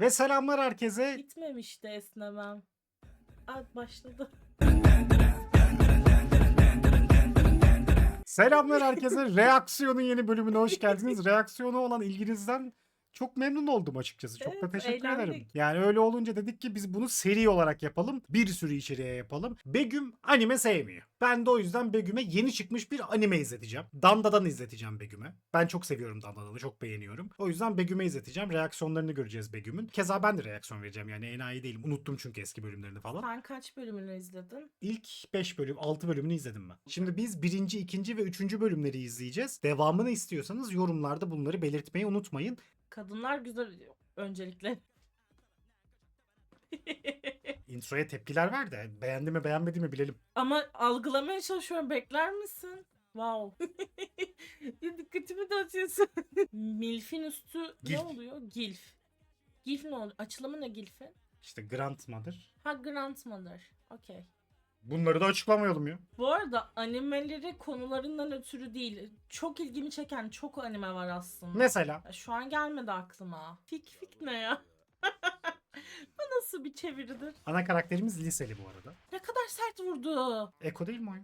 Ve selamlar herkese. Gitmemişti esnemem. Ay başladı. Selamlar herkese. Reaksiyonun yeni bölümüne hoş geldiniz. Reaksiyonu olan ilginizden çok memnun oldum açıkçası. Çok da Evet, teşekkür eğlendik. ederim. Yani öyle olunca dedik ki biz bunu seri olarak yapalım. Bir sürü içeriğe yapalım. Begüm anime sevmiyor. Ben de o yüzden Begüm'e yeni çıkmış bir anime izleteceğim. Danda'dan izleteceğim Begüm'e. Ben çok seviyorum Danda'dan'ı. Çok beğeniyorum. O yüzden Begüm'e izleteceğim. Reaksiyonlarını göreceğiz Begüm'ün. Keza ben de reaksiyon vereceğim. Yani enayi değilim. Unuttum çünkü eski bölümlerini falan. Sen kaç bölümünü izledin? İlk 5 bölüm, 6 bölümünü izledim ben. Şimdi biz birinci, ikinci ve üçüncü bölümleri izleyeceğiz. Devamını istiyorsanız yorumlarda bunları belirtmeyi unutmayın. Kadınlar güzel öncelikle. Introya tepkiler ver de beğendi mi beğenmedi mi bilelim. Ama algılamaya çalışıyorum. Bekler misin? Wow. Dikkatimi dağıtıyorsun. Milf'in üstü Gilf. ne oluyor? Gilf. Gilf ne oluyor? Açılımı ne Gilf'in? İşte Grandmother. Ha Grandmother. Okey. Bunları da açıklamayalım ya. Bu arada animeleri konularından ötürü değil. Çok ilgimi çeken çok anime var aslında. Mesela Ya Şu an gelmedi aklıma. Fik fik ne ya? Bu nasıl bir çeviridir? ana karakterimiz liseli bu arada. Ne kadar sert vurdu. Eko değil mi o?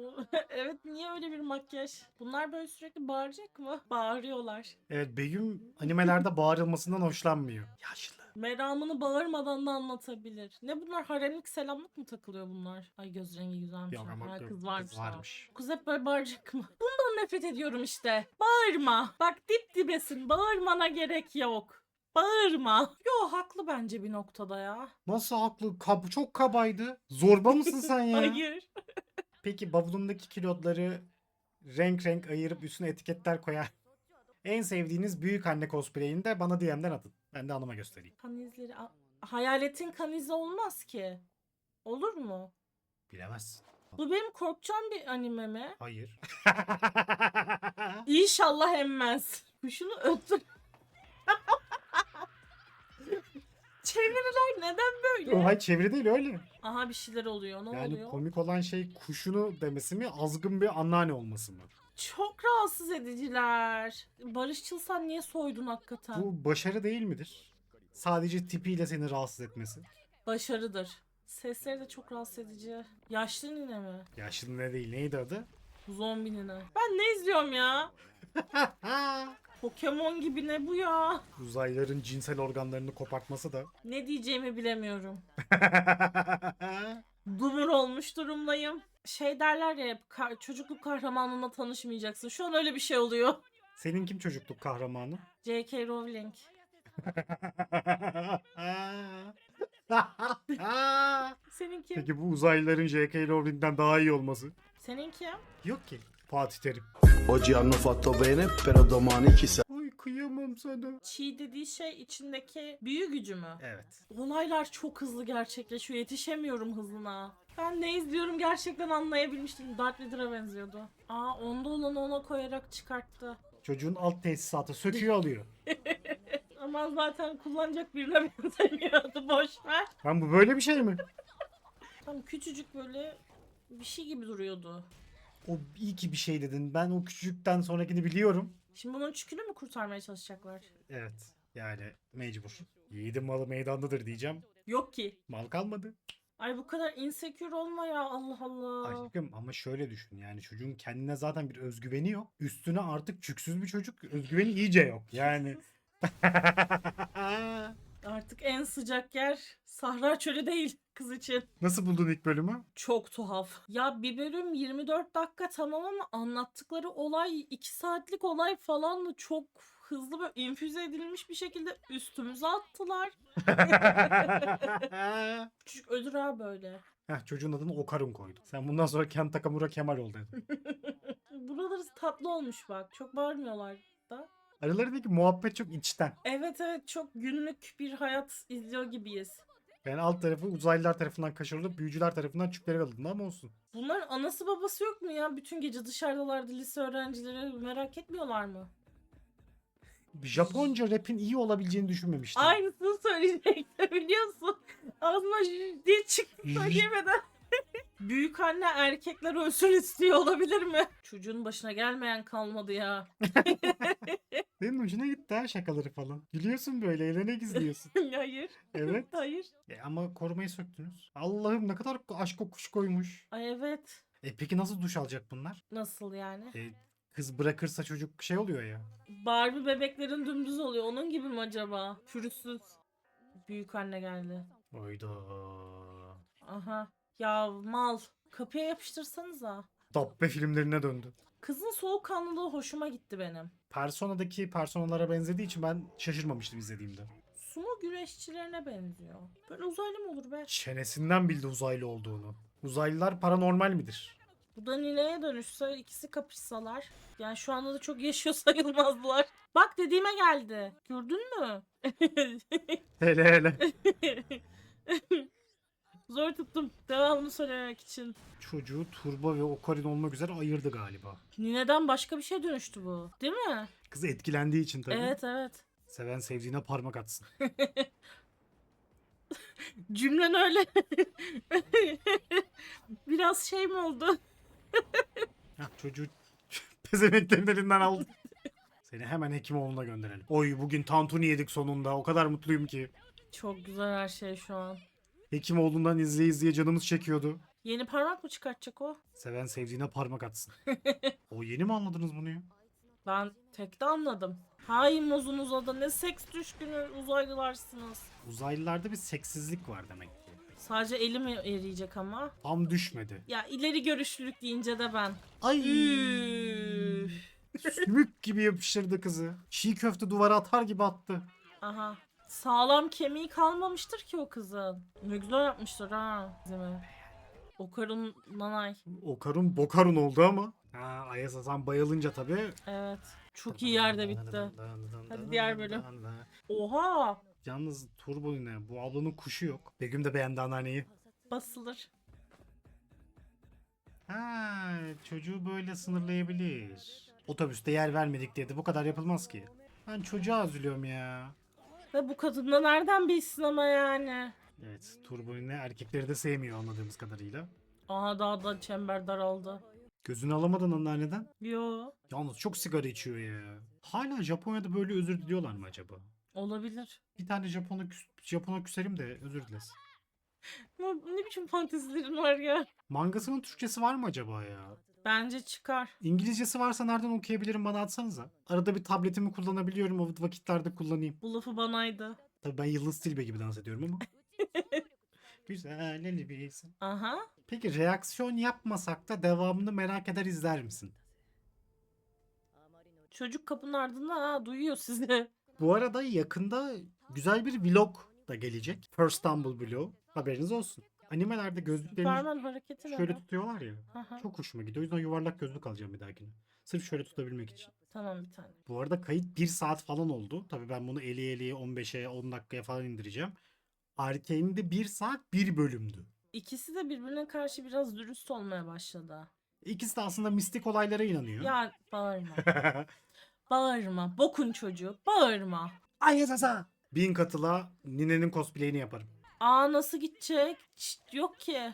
O- evet niye öyle bir makyaj? Bunlar böyle sürekli bağıracak mı? Bağırıyorlar. Evet Begüm animelerde bağırılmasından hoşlanmıyor. Yaşlı. Meramını bağırmadan da anlatabilir. Ne bunlar haremlik selamlık mı takılıyor bunlar? Ay göz rengi güzelmiş. Yok ama yok, kız varmış. kız varmış. Kız hep böyle bağıracak mı? Bundan nefret ediyorum işte. Bağırma. Bak dip dibesin. Bağırmana gerek yok. Bağırma. Yo haklı bence bir noktada ya. Nasıl haklı? Kab çok kabaydı. Zorba mısın sen ya? Hayır. Peki bavulundaki kilotları renk renk ayırıp üstüne etiketler koyar. En sevdiğiniz büyük anne cosplay'ini de bana DM'den atın. Ben de anıma göstereyim. Kan izleri. A- Hayaletin kan izi olmaz ki. Olur mu? Bilemezsin. Bu benim korkacağım bir anime mi? Hayır. İnşallah emmez. Kuşunu öttür. Çeviriler neden böyle? Hayır çeviri değil öyle. Aha bir şeyler oluyor. Ne Yani oluyor? komik olan şey kuşunu demesi mi azgın bir anneanne olması mı? Çok rahatsız ediciler. Barışçılsan niye soydun hakikaten? Bu başarı değil midir? Sadece tipiyle seni rahatsız etmesi. Başarıdır. Sesleri de çok rahatsız edici. Yaşlı nine mi? Yaşlı ne değil neydi adı? Zombi nine. Ben ne izliyorum ya? Pokemon gibi ne bu ya? Uzaylıların cinsel organlarını kopartması da. Ne diyeceğimi bilemiyorum. Olmuş durumdayım. Şey derler ya hep ka- çocukluk kahramanlığına tanışmayacaksın. Şu an öyle bir şey oluyor. Senin kim çocukluk kahramanı? J.K. Rowling. Senin kim? Peki bu uzaylıların J.K. Rowling'den daha iyi olması? Senin kim? Yok ki. Fatih Terim. Oggi hanno fatto bene, però domani chissà. Ay kıyamam sana. Çiğ dediği şey içindeki büyü gücü mü? Evet. Olaylar çok hızlı gerçekleşiyor. Yetişemiyorum hızına. Ben ne izliyorum gerçekten anlayabilmiştim. Darth Vader'a benziyordu. Aa onda olanı ona koyarak çıkarttı. Çocuğun alt tesisatı söküyor alıyor. Ama zaten kullanacak birine benzemiyordu. Boş ver. Lan bu böyle bir şey mi? Tam küçücük böyle bir şey gibi duruyordu. O iyi ki bir şey dedin. Ben o küçücükten sonrakini biliyorum. Şimdi bunun çükünü mü kurtarmaya çalışacaklar? Evet. Yani mecbur. Yiğidin malı meydandadır diyeceğim. Yok ki. Mal kalmadı. Ay bu kadar insecure olma ya Allah Allah. Aşkım ama şöyle düşün yani çocuğun kendine zaten bir özgüveni yok. Üstüne artık çüksüz bir çocuk özgüveni iyice yok. Yani Artık en sıcak yer Sahra Çölü değil kız için. nasıl buldun ilk bölümü? Çok tuhaf. Ya bir bölüm 24 dakika tamam ama anlattıkları olay 2 saatlik olay falan da çok hızlı böyle infüze edilmiş bir şekilde üstümüze attılar. Küçük ölür ha böyle. Heh, çocuğun adını Okarun koydu. Sen bundan sonra Ken Takamura Kemal ol dedin. Buraları tatlı olmuş bak. Çok bağırmıyorlar da. Aralarındaki muhabbet çok içten. Evet evet çok günlük bir hayat izliyor gibiyiz. Yani alt tarafı uzaylılar tarafından kaçırılıp büyücüler tarafından çüpleri alındı ama olsun. Bunların anası babası yok mu ya? Bütün gece dışarıdalardı lise öğrencileri merak etmiyorlar mı? Japonca rapin iyi olabileceğini düşünmemiştim. Aynısını söyleyecektim biliyorsun. Ağzıma j- diye çıktı söyleyemeden. Büyük anne erkekler ölsün istiyor olabilir mi? Çocuğun başına gelmeyen kalmadı ya. Senin hoşuna gitti ha şakaları falan. Gülüyorsun böyle eğlene gizliyorsun. Hayır. evet. Hayır. E ama korumayı söktünüz. Allah'ım ne kadar aşk kokuş koymuş. Ay evet. E peki nasıl duş alacak bunlar? Nasıl yani? E, kız bırakırsa çocuk şey oluyor ya. Barbie bebeklerin dümdüz oluyor. Onun gibi mi acaba? Pürüzsüz. Büyük anne geldi. Oyda. Aha. Ya mal. Kapıya yapıştırsanıza. Dabbe filmlerine döndü. Kızın soğukkanlılığı hoşuma gitti benim. Persona'daki personalara benzediği için ben şaşırmamıştım izlediğimde. Sumo güreşçilerine benziyor. Böyle uzaylı mı olur be? Çenesinden bildi uzaylı olduğunu. Uzaylılar paranormal midir? Bu da nineye dönüşse ikisi kapışsalar. Yani şu anda da çok yaşıyor sayılmazlar. Bak dediğime geldi. Gördün mü? Hele hele. Zor tuttum. Devamını söylemek için. Çocuğu Turbo ve Ocarina olmak üzere ayırdı galiba. Nineden başka bir şey dönüştü bu. Değil mi? Kız etkilendiği için tabii. Evet evet. Seven sevdiğine parmak atsın. Cümlen öyle. Biraz şey mi oldu? Hah, çocuğu pezemeklerin elinden aldı. Seni hemen Hekimoğlu'na gönderelim. Oy bugün tantuni yedik sonunda. O kadar mutluyum ki. Çok güzel her şey şu an. Hekimoğlu'ndan izleye izleye canımız çekiyordu. Yeni parmak mı çıkartacak o? Seven sevdiğine parmak atsın. o yeni mi anladınız bunu ya? Ben tek de anladım. Hay muzun uzadı ne seks düşkünü uzaylılarsınız. Uzaylılarda bir seksizlik var demek. Sadece elim eriyecek ama. Tam düşmedi. Ya ileri görüşlülük deyince de ben. Ay. Üf. Sümük gibi yapıştırdı kızı. Çiğ köfte duvara atar gibi attı. Aha. Sağlam kemiği kalmamıştır ki o kızın. Ne güzel yapmışlar ha. Zimi. O karın nanay. O karun bokarun oldu ama. Ha, Ayas Hasan bayılınca tabii. Evet. Çok iyi yerde bitti. Hadi diğer bölüm. Oha. Yalnız Turbo ne? Bu ablanın kuşu yok. Begüm de beğendi anneanneyi. Basılır. Ha, çocuğu böyle sınırlayabilir. Otobüste yer vermedik diye de bu kadar yapılmaz ki. Ben çocuğa üzülüyorum ya. Ve bu kadın da nereden bilsin ama yani. Evet, Turbo ne erkekleri de sevmiyor anladığımız kadarıyla. Aha daha da çember daraldı. Gözünü alamadın anneanneden. Yo. Yalnız çok sigara içiyor ya. Hala Japonya'da böyle özür diliyorlar mı acaba? Olabilir. Bir tane Japon'a küs, Japon'a küserim de özür dilesin. Ne, ne biçim fantezilerin var ya. Mangasının Türkçesi var mı acaba ya? Bence çıkar. İngilizcesi varsa nereden okuyabilirim bana atsanıza. Arada bir tabletimi kullanabiliyorum o vakitlerde kullanayım. Bu lafı banaydı. Tabii ben Yıldız Tilbe gibi dans ediyorum ama. Güzel elbise. Aha. Peki reaksiyon yapmasak da devamını merak eder izler misin? Çocuk kapının ardında ha duyuyor sizi. Bu arada yakında güzel bir vlog da gelecek. First Tumble vlog. Haberiniz olsun. Animelerde gözlüklerini Superman hareketi ne şöyle lan? tutuyorlar ya. Aha. Çok hoşuma gidiyor. O yüzden yuvarlak gözlük alacağım bir dahakine. Sırf şöyle tutabilmek için. Tamam bir tane. Bu arada kayıt 1 saat falan oldu. Tabii ben bunu 50 50'ye 15'e 10 dakikaya falan indireceğim. Arkane'de 1 saat 1 bölümdü. İkisi de birbirine karşı biraz dürüst olmaya başladı. İkisi de aslında mistik olaylara inanıyor. Ya bağırma. bağırma. Bokun çocuğu. Bağırma. Ay sasa. Bin katıla Nine'nin cosplay'ini yaparım. Aa nasıl gidecek? Şşt, yok ki.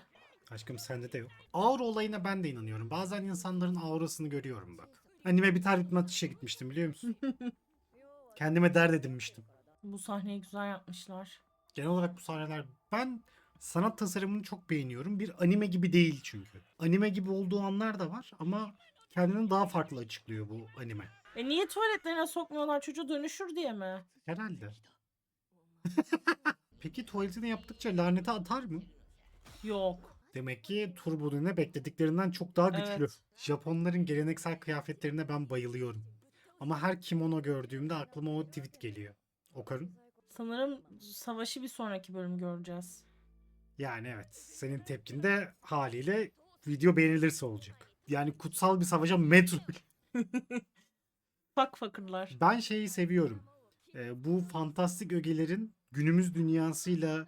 Aşkım sende de yok. Aura olayına ben de inanıyorum. Bazen insanların aurasını görüyorum bak. Anime biter bitmez işe gitmiştim biliyor musun? Kendime dert edinmiştim. Bu sahneyi güzel yapmışlar. Genel olarak bu sahneler ben sanat tasarımını çok beğeniyorum. Bir anime gibi değil çünkü. Anime gibi olduğu anlar da var ama kendini daha farklı açıklıyor bu anime. E niye tuvaletlerine sokmuyorlar çocuğu dönüşür diye mi? Herhalde. Peki tuvaletini yaptıkça lanete atar mı? Yok. Demek ki Turbo beklediklerinden çok daha güçlü. Evet. Japonların geleneksel kıyafetlerine ben bayılıyorum. Ama her kimono gördüğümde aklıma o tweet geliyor. Okarun. Sanırım savaşı bir sonraki bölüm göreceğiz. Yani evet. Senin tepkin de haliyle video beğenilirse olacak. Yani kutsal bir savaşa metro. Bak fakırlar. Ben şeyi seviyorum. Ee, bu fantastik ögelerin günümüz dünyasıyla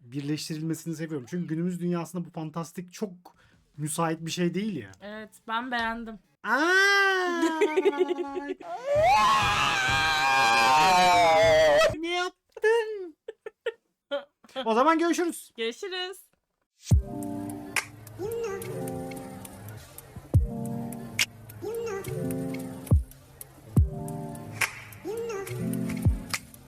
birleştirilmesini seviyorum. Çünkü günümüz dünyasında bu fantastik çok müsait bir şey değil ya. Evet ben beğendim. ne yaptın? o zaman görüşürüz. Görüşürüz.